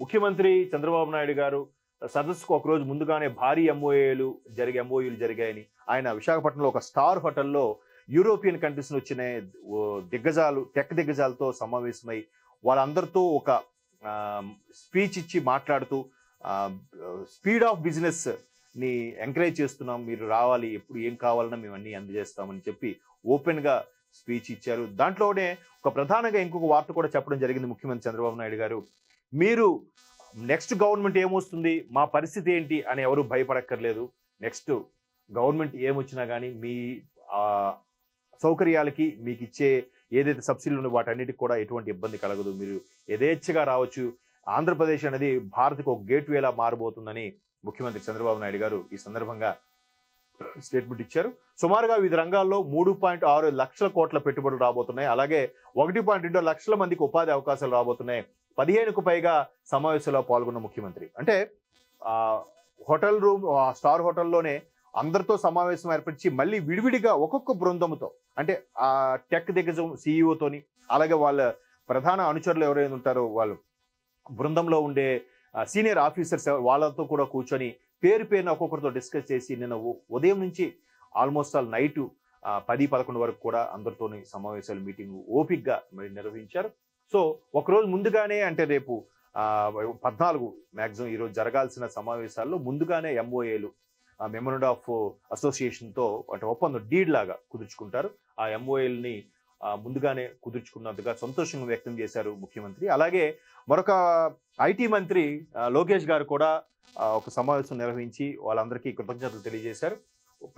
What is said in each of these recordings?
ముఖ్యమంత్రి చంద్రబాబు నాయుడు గారు సదస్సుకు ఒక రోజు ముందుగానే భారీ ఎంఓఏలు జరిగే ఎంఓయూలు జరిగాయని ఆయన విశాఖపట్నంలో ఒక స్టార్ హోటల్లో యూరోపియన్ కంట్రీస్ నుంచి వచ్చిన ఓ దిగ్గజాలు టెక్ దిగ్గజాలతో సమావేశమై వాళ్ళందరితో ఒక స్పీచ్ ఇచ్చి మాట్లాడుతూ స్పీడ్ ఆఫ్ బిజినెస్ని ఎంకరేజ్ చేస్తున్నాం మీరు రావాలి ఎప్పుడు ఏం కావాలన్నా మేము అన్ని అందజేస్తామని చెప్పి ఓపెన్గా స్పీచ్ ఇచ్చారు. దాంట్లోనే ఒక ప్రధానంగా ఇంకొక వార్త కూడా చెప్పడం జరిగింది ముఖ్యమంత్రి చంద్రబాబు నాయుడు గారు. మీరు నెక్స్ట్ గవర్నమెంట్ ఏమొస్తుంది? మా పరిస్థితి ఏంటి? అని ఎవరు భయపడక్కర్లేదు. నెక్స్ట్ గవర్నమెంట్ ఏమొచ్చినా కానీ మీ ఆ, సౌకర్యాలకి మీకు ఇచ్చే ఏదైతే సబ్సిడీలు ఉన్నాయో వాటన్నిటికి కూడా ఎటువంటి ఇబ్బంది కలగదు. మీరు యథేచ్ఛగా రావచ్చు. ఆంధ్రప్రదేశ్ అనేది భారత్కు ఒక గేట్వేలా మారబోతుందని ముఖ్యమంత్రి చంద్రబాబు నాయుడు గారు ఈ సందర్భంగా స్టేట్మెంట్ ఇచ్చారు. సుమారుగా వివిధ రంగాల్లో మూడు పాయింట్ ఆరు లక్షల కోట్ల పెట్టుబడులు రాబోతున్నాయి. అలాగే ఒకటి పాయింట్ రెండు లక్షల మందికి ఉపాధి అవకాశాలు రాబోతున్నాయి. పదిహేనుకు పైగా సమావేశంలో పాల్గొన్న ముఖ్యమంత్రి. అంటే ఆ హోటల్ రూమ్ ఆ స్టార్ హోటల్లోనే అందరితో సమావేశం ఏర్పరిచి మళ్ళీ విడివిడిగా ఒక్కొక్క బృందంతో అంటే ఆ టెక్ దిగ్గజం సీఈఓతోని అలాగే వాళ్ళ ప్రధాన అనుచరులు ఎవరైనా ఉంటారో వాళ్ళు బృందంలో ఉండే సీనియర్ ఆఫీసర్స్ వాళ్ళతో కూడా కూర్చొని పేరు పేరున ఒక్కొక్కరితో డిస్కస్ చేసి నిన్న ఉదయం నుంచి ఆల్మోస్ట్ ఆల్ నైట్ పది పదకొండు వరకు కూడా అందరితోని సమావేశాలు మీటింగ్ ఓపిక్గా మరి నిర్వహించారు. సో ఒకరోజు ముందుగానే అంటే రేపు పద్నాలుగు మ్యాక్సిమం ఈరోజు జరగాల్సిన సమావేశాల్లో ముందుగానే ఎంఓఏలు మెమోరండ్ ఆఫ్ అసోసియేషన్తో అంటే ఒప్పందం డీడ్ లాగా కుదుర్చుకుంటారు. ఆ ఎంఓఏల్ని ముందుగానే కుదుర్చుకున్నందుగా సంతోషంగా వ్యక్తం చేశారు ముఖ్యమంత్రి. అలాగే మరొక ఐటీ మంత్రి లోకేష్ గారు కూడా ఒక సమావేశం నిర్వహించి వాళ్ళందరికీ కృతజ్ఞతలు తెలియజేశారు.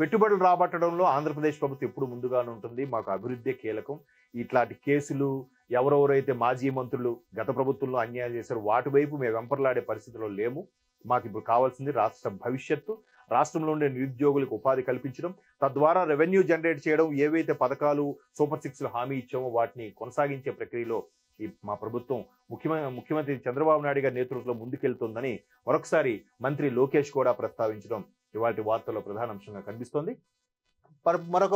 పెట్టుబడులు రాబట్టడంలో ఆంధ్రప్రదేశ్ ప్రభుత్వం ఎప్పుడు ముందుగానే ఉంటుంది. మాకు అభివృద్ధి కీలకం. ఇట్లాంటి కేసులు ఎవరెవరైతే మాజీ మంత్రులు గత ప్రభుత్వంలో అన్యాయం చేశారు వాటి వైపు మేము వెంపర్లాడే పరిస్థితిలో లేము. మాకు ఇప్పుడు కావాల్సింది రాష్ట్ర భవిష్యత్తు. రాష్ట్రంలో ఉండే నిరుద్యోగులకు ఉపాధి కల్పించడం. తద్వారా రెవెన్యూ జనరేట్ చేయడం. ఏవైతే పథకాలు సూపర్ సిక్స్ హామీ ఇచ్చామో వాటిని కొనసాగించే ప్రక్రియలో ఈ మా ప్రభుత్వం ముఖ్యమైన ముఖ్యమంత్రి చంద్రబాబు నాయుడు గారి నేతృత్వంలో ముందుకెళ్తుందని మరొకసారి మంత్రి లోకేష్ కూడా ప్రస్తావించడం ఇవాటి వార్తల్లో ప్రధాన అంశంగా కనిపిస్తోంది. మరొక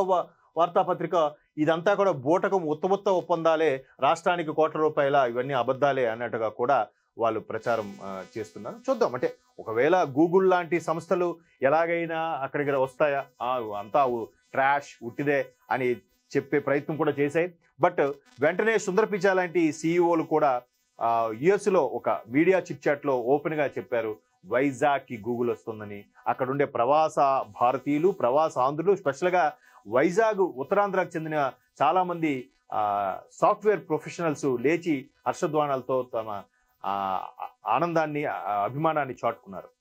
వార్తాపత్రిక ఇదంతా కూడా బూటకం ఉత్తమొత్త ఒప్పందాలే రాష్ట్రానికి కోట్ల రూపాయల ఇవన్నీ అబద్ధాలే అన్నట్టుగా కూడా వాళ్ళు ప్రచారం చేస్తున్నారు. చూద్దాం. అంటే ఒకవేళ గూగుల్ లాంటి సంస్థలు ఎలాగైనా అక్కడికి వస్తాయా? ఆ, అంతా ట్రాష్ ఉట్టిదే అని చెప్పే ప్రయత్నం కూడా చేశాయి. బట్ వెంటనే సుందర్ పిచా లాంటి సీఈఓలు కూడా యుఎస్లో ఒక మీడియా చిట్ చాట్ ఓపెన్గా చెప్పారు వైజాగ్కి గూగుల్ వస్తుందని. అక్కడ ఉండే ప్రవాస భారతీయులు ప్రవాస ఆంధ్రులు స్పెషల్గా వైజాగ్ ఉత్తరాంధ్రకు చెందిన చాలామంది సాఫ్ట్వేర్ ప్రొఫెషనల్స్ లేచి హర్షధ్వానాలతో తమ ఆనందాన్ని అభిమానాన్ని చాటుకున్నారు.